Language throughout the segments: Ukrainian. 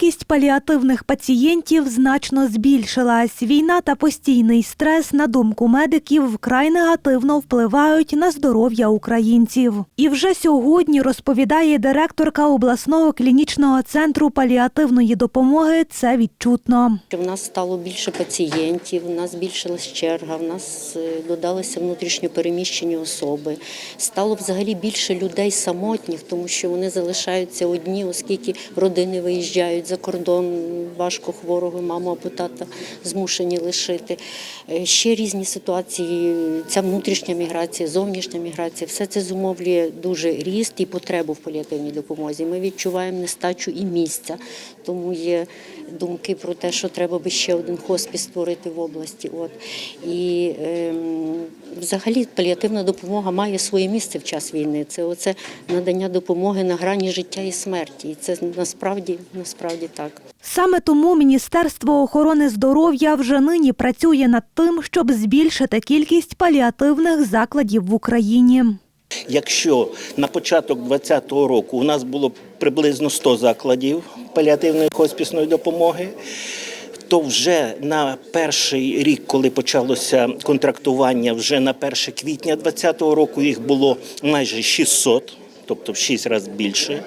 Кількість паліативних пацієнтів значно збільшилась. Війна та постійний стрес, на думку медиків, вкрай негативно впливають на здоров'я українців. І вже сьогодні розповідає директорка обласного клінічного центру паліативної допомоги. Це відчутно. У нас стало більше пацієнтів, у нас збільшилась черга, в нас е, додалися внутрішньо переміщені особи. Стало взагалі більше людей самотніх, тому що вони залишаються одні, оскільки родини виїжджають за кордон, важко хворого маму або тата змушені лишити. Е, Ще різні ситуації, ця внутрішня міграція, зовнішня міграція, все це зумовлює дуже ріст і потребу в паліативній допомозі. Ми відчуваємо нестачу і місця, тому є думки про те, що треба би ще один хоспіс створити в області. От. І ем, взагалі паліативна допомога має своє місце в час війни. Це оце надання допомоги на грані життя і смерті. І це насправді, насправді так. Саме тому Міністерство охорони здоров'я вже нині працює над тим, щоб збільшити кількість паліативних закладів в Україні. Якщо на початок 2020 року у нас було приблизно 100 закладів паліативної хоспісної допомоги, то вже на перший рік, коли почалося контрактування, вже на 1 квітня 2020 року їх було майже 600. Тобто в 6 разів більше.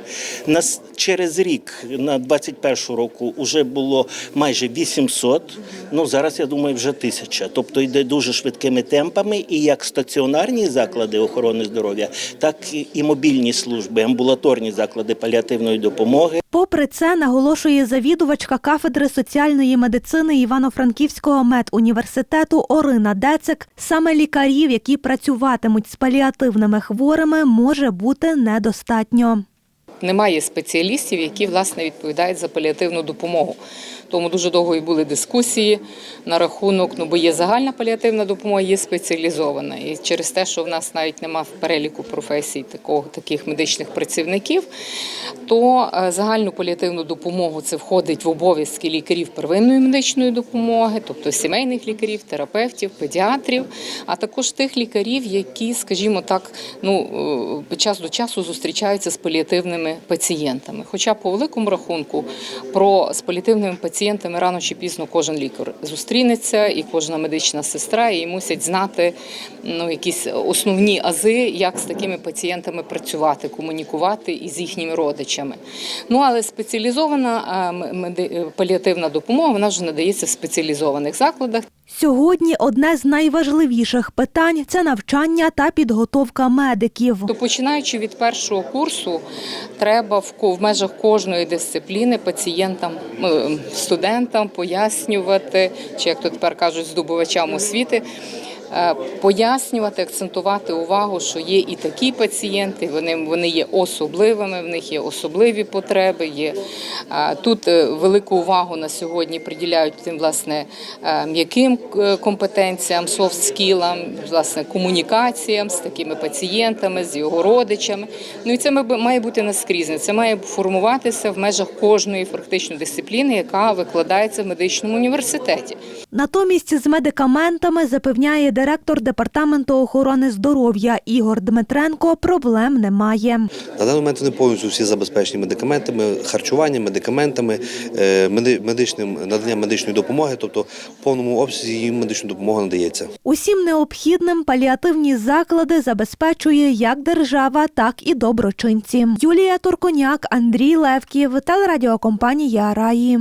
Нас через рік на 21 року вже було майже 800, ну зараз я думаю вже тисяча. Тобто йде дуже швидкими темпами, і як стаціонарні заклади охорони здоров'я, так і мобільні служби, амбулаторні заклади паліативної допомоги. Попри це, наголошує завідувачка кафедри соціальної медицини Івано-Франківського медуніверситету Орина Децик, саме лікарів, які працюватимуть з паліативними хворими, може бути недостатньо. Немає спеціалістів, які власне відповідають за паліативну допомогу. Тому дуже довго і були дискусії на рахунок, ну бо є загальна паліативна допомога, є спеціалізована. І через те, що в нас навіть немає в переліку професій такого таких медичних працівників, то е, загальну паліативну допомогу це входить в обов'язки лікарів первинної медичної допомоги, тобто сімейних лікарів, терапевтів, педіатрів, а також тих лікарів, які, скажімо так, ну е, час до часу зустрічаються з паліативними пацієнтами. Хоча по великому рахунку про з паліативними пацієнтами рано чи пізно кожен лікар зустрінеться, і кожна медична сестра і мусять знати ну якісь основні ази, як з такими пацієнтами працювати, комунікувати із їхніми родичами. Ну але спеціалізована е, паліативна допомога вона вже надається в спеціалізованих закладах. Сьогодні одне з найважливіших питань це навчання та підготовка медиків. То починаючи від першого курсу, треба в в межах кожної дисципліни пацієнтам, е, студентам пояснювати, чи як то тепер кажуть, здобувачам освіти. Е, Пояснювати, акцентувати увагу, що є і такі пацієнти, вони, вони є особливими, в них є особливі потреби. Є е, тут е, велику увагу на сьогодні приділяють тим власне м'яким компетенціям, софт-скілам, власне комунікаціям з такими пацієнтами, з його родичами. Ну і це має бути наскрізне. Це має формуватися в межах кожної практично дисципліни, яка викладається в медичному університеті. Натомість з медикаментами запевняє директор департаменту охорони здоров'я Ігор Дмитренко. Проблем немає. На даний момент вони повністю всі забезпечені медикаментами, харчуванням, медикаментами, е, медичним наданням медичної допомоги, тобто в повному обсязі їм медична допомога надається. Усім необхідним паліативні заклади забезпечує як держава, так і доброчинці. Юлія Турконяк, Андрій Левків, телерадіокомпанія Раї.